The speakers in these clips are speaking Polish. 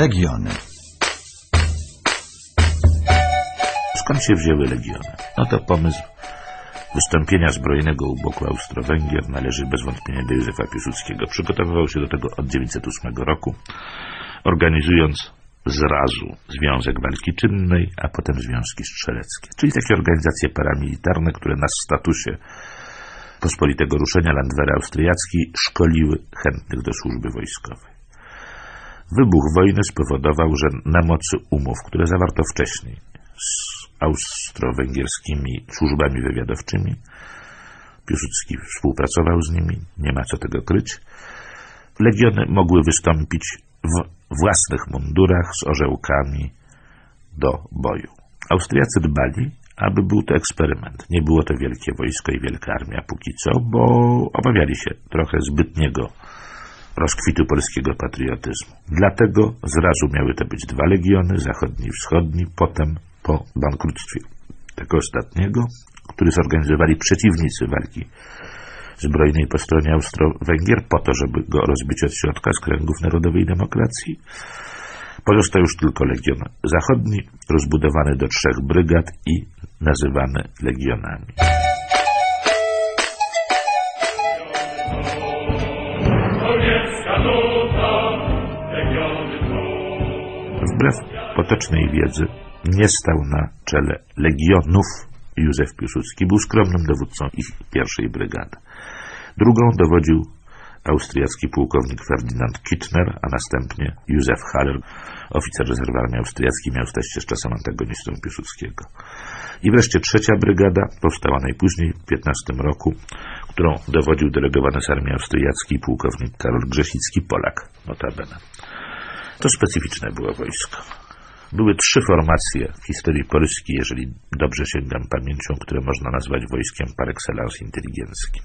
Legiony. Skąd się wzięły legiony? No to pomysł wystąpienia zbrojnego u boku Austro-Węgier należy bez wątpienia do Józefa Piłsudskiego. Przygotowywał się do tego od 1908 roku, organizując zrazu Związek Walki Czynnej, a potem Związki Strzeleckie, czyli takie organizacje paramilitarne, które na statusie pospolitego ruszenia Landwehr Austriacki szkoliły chętnych do służby wojskowej. Wybuch wojny spowodował, że na mocy umów, które zawarto wcześniej z austro-węgierskimi służbami wywiadowczymi, Piłsudski współpracował z nimi, nie ma co tego kryć, legiony mogły wystąpić w własnych mundurach z orzełkami do boju. Austriacy dbali, aby był to eksperyment. Nie było to wielkie wojsko i wielka armia póki co, bo obawiali się trochę zbytniego rozkwitu polskiego patriotyzmu. Dlatego zrazu miały to być dwa legiony, zachodni i wschodni, potem po bankructwie tego ostatniego, który zorganizowali przeciwnicy walki zbrojnej po stronie Austro-Węgier, po to, żeby go rozbić od środka z kręgów narodowej demokracji. Pozostał już tylko Legion Zachodni, rozbudowany do trzech brygad i nazywany legionami. Wbrew potocznej wiedzy nie stał na czele legionów Józef Piłsudski. Był skromnym dowódcą ich pierwszej brygady. Drugą dowodził austriacki pułkownik Ferdynand Kittner, a następnie Józef Haller, oficer rezerwy armii austriackiej, miał stać się z czasem antagonistą Piłsudskiego. I wreszcie trzecia brygada, powstała najpóźniej w 15 roku, którą dowodził delegowany z armii austriackiej pułkownik Karol Grzesicki, Polak, notabene. To specyficzne było wojsko. Były trzy formacje w historii Polski, jeżeli dobrze sięgam pamięcią, które można nazwać wojskiem par excellence inteligenckim.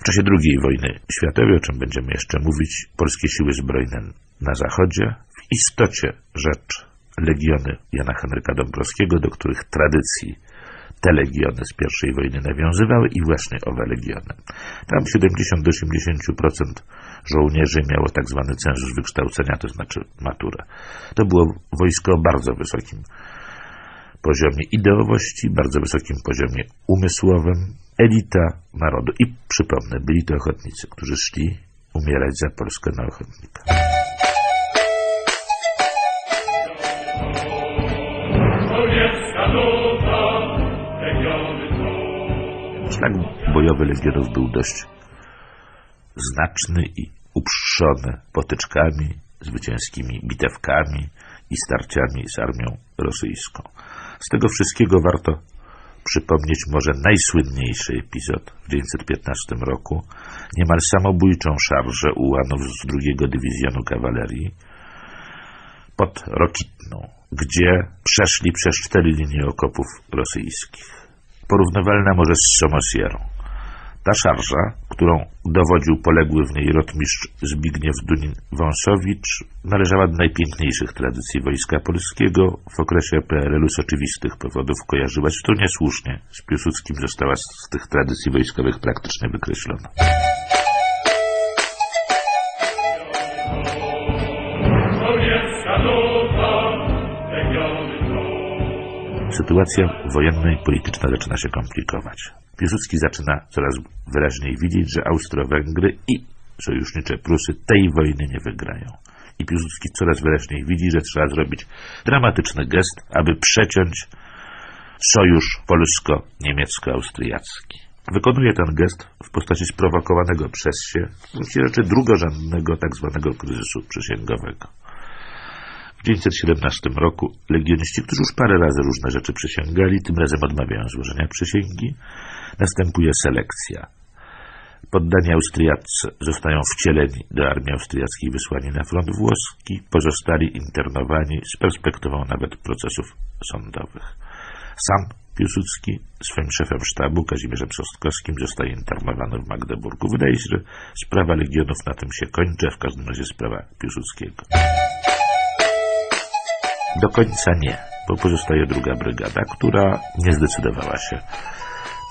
W czasie II wojny światowej, o czym będziemy jeszcze mówić, polskie siły zbrojne na zachodzie, w istocie rzecz legiony Jana Henryka Dąbrowskiego, do których tradycji te legiony z I wojny nawiązywały i właśnie owe legiony. Tam 70-80% żołnierzy miało tak zwany cenzus wykształcenia, to znaczy maturę. To było wojsko o bardzo wysokim poziomie ideowości, bardzo wysokim poziomie umysłowym, elita narodu. I przypomnę, byli to ochotnicy, którzy szli umierać za Polskę na ochotnika. Szlak bojowy Legionów był dość znaczny i uprzedzony potyczkami, zwycięskimi bitewkami i starciami z armią rosyjską. Z tego wszystkiego warto przypomnieć może najsłynniejszy epizod w 1915 roku, niemal samobójczą szarżę ułanów z drugiego dywizjonu kawalerii. Pod Rokitną, gdzie przeszli przez cztery linie okopów rosyjskich porównywalna może z Somosierą. Ta szarża, którą dowodził poległy w niej rotmistrz Zbigniew Dunin-Wąsowicz, należała do najpiękniejszych tradycji Wojska Polskiego. W okresie PRL-u z oczywistych powodów kojarzyła się to niesłusznie. Z Piłsudskim została z tych tradycji wojskowych praktycznie wykreślona. Sytuacja wojenna i polityczna zaczyna się komplikować. Piłsudski zaczyna coraz wyraźniej widzieć, że Austro-Węgry i sojusznicze Prusy tej wojny nie wygrają. I Piłsudski coraz wyraźniej widzi, że trzeba zrobić dramatyczny gest, aby przeciąć sojusz polsko-niemiecko-austriacki. Wykonuje ten gest w postaci sprowokowanego przez się, w rzeczy drugorzędnego tak zwanego kryzysu przysięgowego. W 1917 roku legioniści, którzy już parę razy różne rzeczy przysięgali, tym razem odmawiają złożenia przysięgi. Następuje selekcja. Poddani Austriacy zostają wcieleni do armii austriackiej wysłani na front włoski, pozostali internowani z perspektywą nawet procesów sądowych. Sam Piłsudski swoim szefem sztabu, Kazimierzem Sostkowskim, zostaje internowany w Magdeburgu. Wydaje się, że sprawa legionów na tym się kończy, w każdym razie sprawa Piłsudskiego. Do końca nie, bo pozostaje druga brygada, która nie zdecydowała się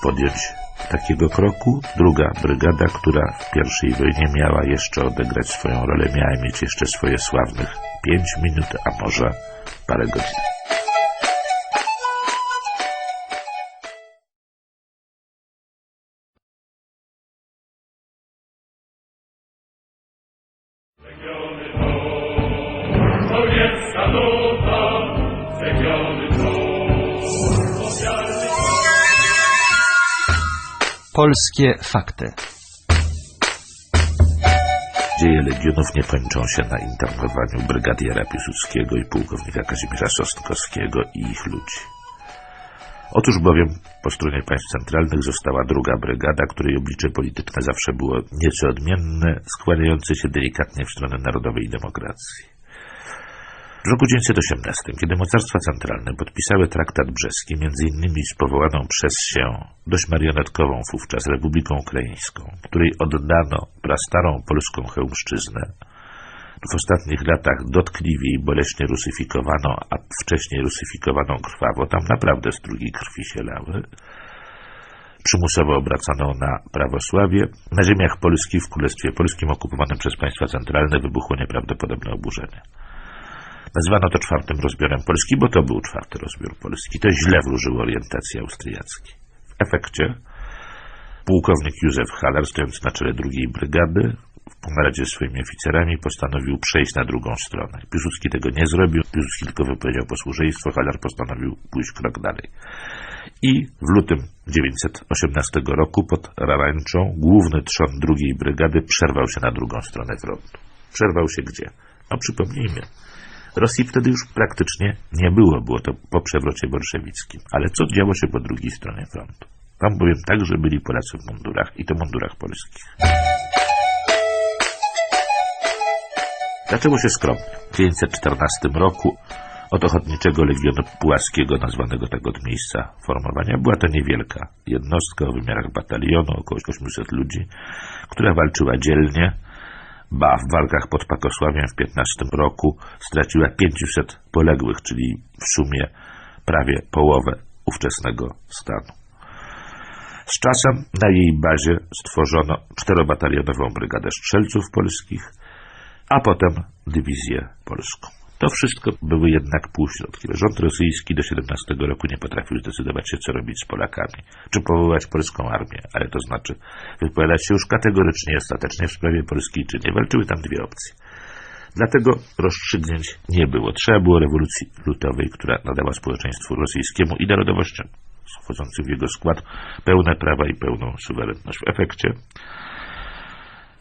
podjąć takiego kroku druga brygada, która w pierwszej wojnie miała jeszcze odegrać swoją rolę, miała mieć jeszcze swoje sławnych pięć minut, a może parę godzin. Polskie fakty. Dzieje Legionów nie kończą się na internowaniu brygadiera Piłsudskiego i pułkownika Kazimierza Sostkowskiego i ich ludzi. Otóż bowiem po stronie państw centralnych została druga brygada, której oblicze polityczne zawsze było nieco odmienne, składające się delikatnie w stronę narodowej demokracji. W roku 1918, kiedy mocarstwa centralne podpisały traktat brzeski, między innymi z powołaną przez się dość marionetkową wówczas Republiką Ukraińską, której oddano prastarą polską hełmszczyznę, w ostatnich latach dotkliwie i boleśnie rusyfikowano, a wcześniej rusyfikowaną krwawo, tam naprawdę strugi krwi się lały, przymusowo obracano na prawosławie. Na ziemiach Polski, w Królestwie Polskim okupowanym przez państwa centralne wybuchło nieprawdopodobne oburzenie. Nazwano to czwartym rozbiorem Polski, bo to był czwarty rozbiór Polski. To źle wróżyło orientacji austriackiej. W efekcie pułkownik Józef Haller, stojący na czele drugiej brygady, w naradzie ze swoimi oficerami postanowił przejść na drugą stronę. Piłsudski tego nie zrobił, Piłsudski tylko wypowiedział posłuszeństwo, Haller postanowił pójść krok dalej. I w lutym 1918 roku pod Rarańczą główny trzon drugiej brygady przerwał się na drugą stronę frontu. Przerwał się gdzie? No przypomnijmy, Rosji wtedy już praktycznie nie było, było to po przewrocie bolszewickim. Ale co działo się po drugiej stronie frontu? Tam bowiem także byli Polacy w mundurach i to mundurach polskich. Zaczęło się skromnie. W 1914 roku od Ochotniczego Legionu Pułaskiego, nazwanego tak od miejsca formowania, była to niewielka jednostka o wymiarach batalionu, około 800 ludzi, która walczyła dzielnie, ba w walkach pod Pakosławiem w 15 roku straciła 500 poległych, czyli w sumie prawie połowę ówczesnego stanu. Z czasem na jej bazie stworzono czterobatalionową brygadę strzelców polskich, a potem dywizję polską. To wszystko były jednak półśrodki. Rząd rosyjski do 17 roku nie potrafił zdecydować się, co robić z Polakami. Czy powołać polską armię, ale to znaczy wypowiadać się już kategorycznie, ostatecznie w sprawie polskiej, czy nie. Walczyły tam dwie opcje. Dlatego rozstrzygnięć nie było. Trzeba było rewolucji lutowej, która nadała społeczeństwu rosyjskiemu i narodowościom wchodzącym w jego skład pełne prawa i pełną suwerenność. W efekcie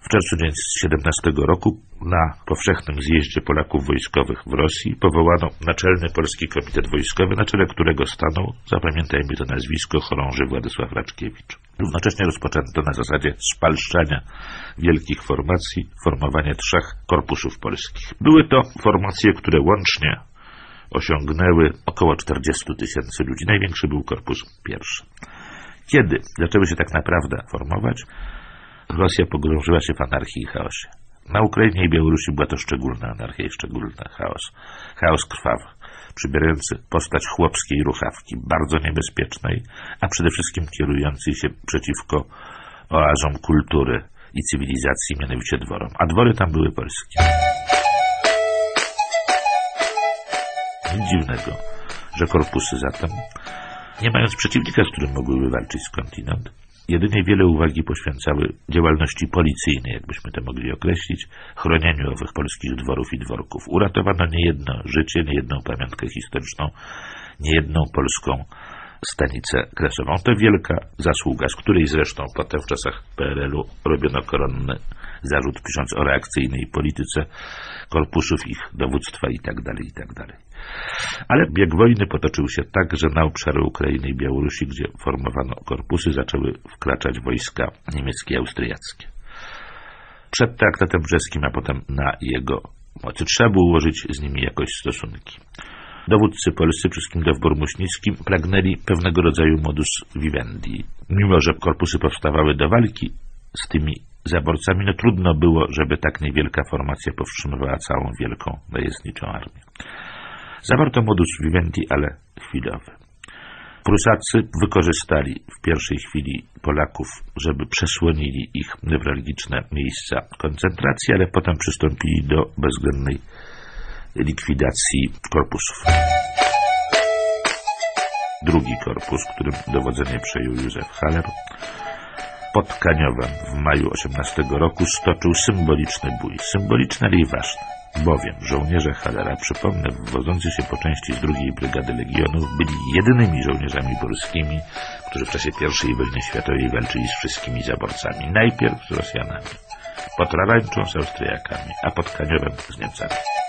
w czerwcu 1917 roku na powszechnym zjeździe Polaków wojskowych w Rosji powołano Naczelny Polski Komitet Wojskowy, na czele którego stanął, zapamiętajmy to nazwisko, chorąży Władysław Raczkiewicz. Równocześnie rozpoczęto na zasadzie spalszczania wielkich formacji formowanie trzech korpusów polskich. Były to formacje, które łącznie osiągnęły około 40 tysięcy ludzi. Największy był korpus pierwszy. Kiedy zaczęły się tak naprawdę formować? Rosja pogrążyła się w anarchii i chaosie. Na Ukrainie i Białorusi była to szczególna anarchia i szczególny chaos. Chaos krwawy, przybierający postać chłopskiej ruchawki, bardzo niebezpiecznej, a przede wszystkim kierującej się przeciwko oazom kultury i cywilizacji, mianowicie dworom. A dwory tam były polskie. Nic dziwnego, że korpusy zatem, nie mając przeciwnika, z którym mogłyby walczyć skądinąd, jedynie wiele uwagi poświęcały działalności policyjnej, jakbyśmy to mogli określić, chronieniu owych polskich dworów i dworków. Uratowano niejedno życie, niejedną pamiątkę historyczną, niejedną polską stanicę kresową. To wielka zasługa, z której zresztą potem w czasach PRL-u robiono koronny zarzut, pisząc o reakcyjnej polityce korpusów, ich dowództwa itd., tak itd. Tak Ale bieg wojny potoczył się tak, że na obszary Ukrainy i Białorusi, gdzie formowano korpusy, zaczęły wkraczać wojska niemieckie i austriackie. Przed traktatem brzeskim, a potem na jego mocy trzeba było ułożyć z nimi jakoś stosunki. Dowódcy polscy, wszystkim Dowbor Muśnickim, pragnęli pewnego rodzaju modus vivendi. Mimo, że korpusy powstawały do walki z tymi zaborcami, no trudno było, żeby tak niewielka formacja powstrzymywała całą wielką najezdniczą armię. Zawarto modus vivendi, ale chwilowy. Prusacy wykorzystali w pierwszej chwili Polaków, żeby przesłonili ich newralgiczne miejsca koncentracji, ale potem przystąpili do bezwzględnej likwidacji korpusów. Drugi korpus, którym dowodzenie przejął Józef Haller, pod Kaniowem w maju 18 roku stoczył symboliczny bój. Symboliczny, ale i ważny, bowiem żołnierze Hallera, przypomnę, wywodzący się po części z drugiej brygady legionów, byli jedynymi żołnierzami polskimi, którzy w czasie I wojny światowej walczyli z wszystkimi zaborcami. Najpierw z Rosjanami, pod Rarańczą z Austriakami, a pod Kaniowem z Niemcami.